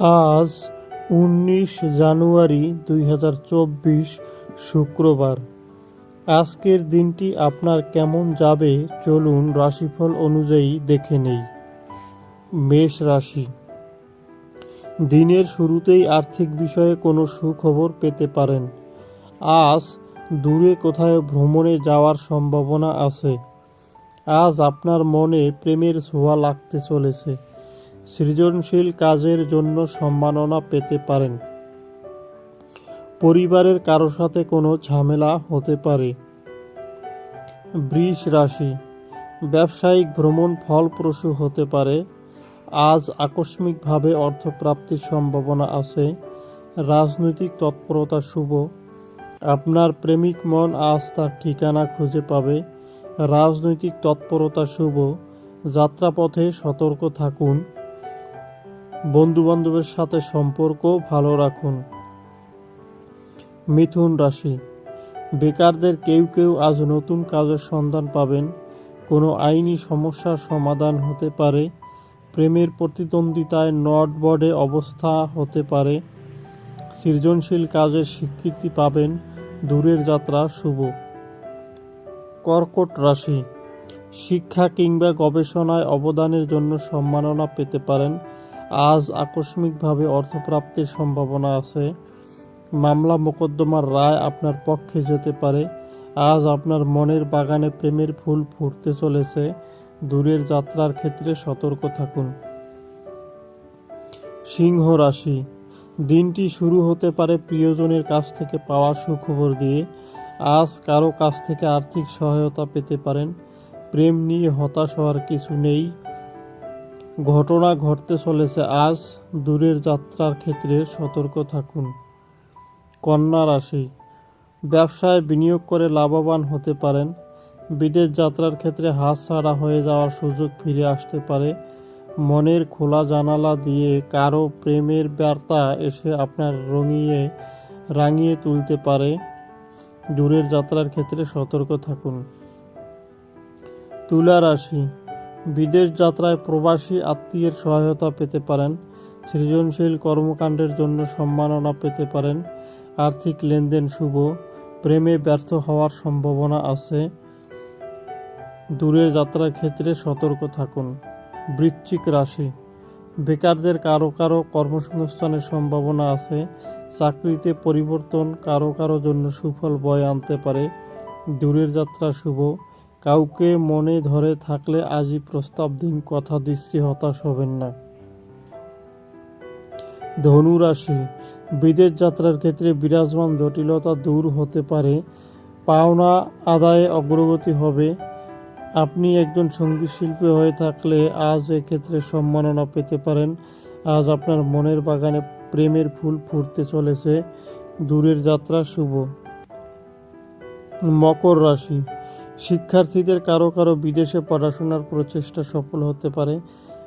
আজ উনিশ জানুয়ারি দুই হাজার চব্বিশ শুক্রবার। আজকের দিনটি আপনার কেমন যাবে চলুন রাশিফল অনুযায়ী দেখে নেই। মেষ রাশি। দিনের শুরুতেই আর্থিক বিষয়ে কোনো সুখবর পেতে পারেন। আজ দূরে কোথায় ভ্রমণে যাওয়ার সম্ভাবনা আছে। আজ আপনার মনে প্রেমের ছোঁয়া লাগতে চলেছে। সৃজনশীল কাজের জন্য সম্মাননা পেতে পারেন। পরিবারের কারও সাথে কোনো ঝামেলা হতে পারে। বৃষ রাশি, ব্যবসায়িক ভ্রমণ ফলপ্রসূ হতে পারে। আজ আকস্মিকভাবে অর্থপ্রাপ্তির সম্ভাবনা আছে। রাজনৈতিক তৎপরতা শুভ। আপনার প্রেমিক মন আজ তার ঠিকানা খুঁজে পাবে। রাজনৈতিক তৎপরতা শুভ। যাত্রাপথে সতর্ক থাকুন। বন্ধুবান্ধবের সাথে সম্পর্ক ভালো রাখুন। মিথুন রাশি, বেকারদের কেউ কেউ আজ নতুন কাজের সন্ধান পাবেন। কোনো আইনি সমস্যার সমাধান হতে পারে। প্রেমের প্রতিদ্বন্দ্বিতায় নট বোর্ডে অবস্থা হতে পারে। সৃজনশীল কাজের স্বীকৃতি পাবেন। দূরের যাত্রা শুভ। কর্কট রাশি, শিক্ষা কিংবা গবেষণায় অবদানের জন্য সম্মাননা পেতে পারেন। আজ আকস্মিকভাবে অর্থপ্রাপ্তির সম্ভাবনা আছে। মামলা মোকদ্দমার রায় আপনার পক্ষে যেতে পারে। আজ আপনার মনের বাগানে প্রেমের ফুল ফুটতে চলেছে। দূরের যাত্রার ক্ষেত্রে সতর্ক থাকুন। সিংহ রাশি। দিনটি শুরু হতে পারে প্রিয়জনের কাছ থেকে পাওয়া সুখবর দিয়ে। আজ কারও কাছ থেকে আর্থিক সহায়তা পেতে পারেন। প্রেম নিয়ে হতাশ হওয়ার কিছু নেই। ঘটনা ঘটতে চলেছে, আজ দূরের যাত্রার ক্ষেত্রে সতর্ক থাকুন। কন্যা রাশি, ব্যবসায় বিনিয়োগ করে লাভবান হতে পারেন। বিদেশ যাত্রার ক্ষেত্রে হাত ছাড়া হয়ে যাওয়ার সুযোগ ফিরে আসতে পারে। মনের খোলা জানালা দিয়ে কারও প্রেমের বার্তা এসে আপনার রঙিয়ে, রাঙিয়ে তুলতে পারে। দূরের যাত্রার ক্ষেত্রে সতর্ক থাকুন। তুলা রাশি বিদেশ যাত্রায় প্রবাসী আত্মীয়ের সহায়তা পেতে পারেন, সৃজনশীল কর্মকাণ্ডের জন্য সম্মাননা পেতে পারেন, আর্থিক লেনদেন শুভ, প্রেমে ব্যর্থ হওয়ার সম্ভাবনা আছে। দূরের যাত্রার ক্ষেত্রে সতর্ক থাকুন। বৃশ্চিক রাশি, বেকারদের কারও কারও কর্মসংস্থানের সম্ভাবনা আছে, চাকরিতে পরিবর্তন কারও কারও জন্য সুফল বয়ে আনতে পারে, দূরের যাত্রা শুভ কাউকে মনে ধরে থাকলে আজই প্রস্তাব দিন, কথা দিচ্ছি, হতাশ হবেন না। ধনু রাশি, বিদেশ যাত্রার ক্ষেত্রে বিরাজমান জটিলতা দূর হতে পারে, পাওনা আদায়ে অগ্রগতি হবে। আপনি একজন সংগীত শিল্পী হয়ে থাকলে আজ এক্ষেত্রে সম্মাননা পেতে পারেন। আজ আপনার মনের বাগানে প্রেমের ফুল ফুটতে চলেছে। দূরের যাত্রা শুভ। মকর রাশি শিক্ষার্থীদের কারও কারও বিদেশে পড়াশোনার প্রচেষ্টা সফল হতে পারে।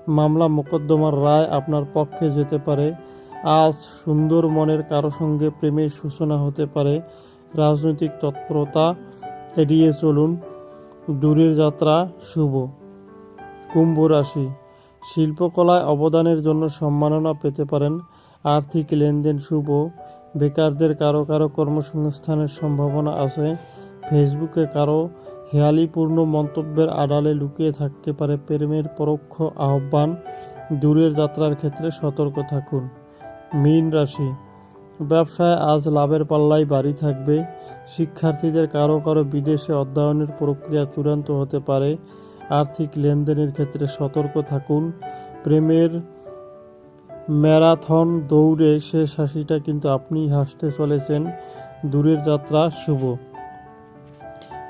মামলা মোকদ্দমার রায় আপনার পক্ষে যেতে পারে। আজ সুন্দর মনের কারও সঙ্গে প্রেমের সূচনা হতে পারে। রাজনৈতিক তৎপরতা এড়িয়ে চলুন। দূরের যাত্রা শুভ। কুম্ভ রাশি। শিল্পকলায় অবদানের জন্য সম্মাননা পেতে পারেন। আর্থিক লেনদেন শুভ। বেকারদের কারও কারও কর্মসংস্থানের সম্ভাবনা আছে। ফেসবুকে কারও হেয়ালিপূর্ণ মন্তব্যের আড়ালে লুকিয়ে থাকতে পারে প্রেমের পরোক্ষ আহ্বান, দূরের যাত্রার ক্ষেত্রে সতর্ক থাকুন। মীন রাশি, ব্যবসায় আজ লাভের পাল্লাই বাড়ি থাকবে। শিক্ষার্থীদের কারও কারও বিদেশে অধ্যয়নের প্রক্রিয়া চূড়ান্ত হতে পারে। আর্থিক লেনদেনের ক্ষেত্রে সতর্ক থাকুন। প্রেমের ম্যারাথন দৌড়ে শেষ হাসিটা কিন্তু আপনি হাসতে চলেছেন। দূরের যাত্রা শুভ।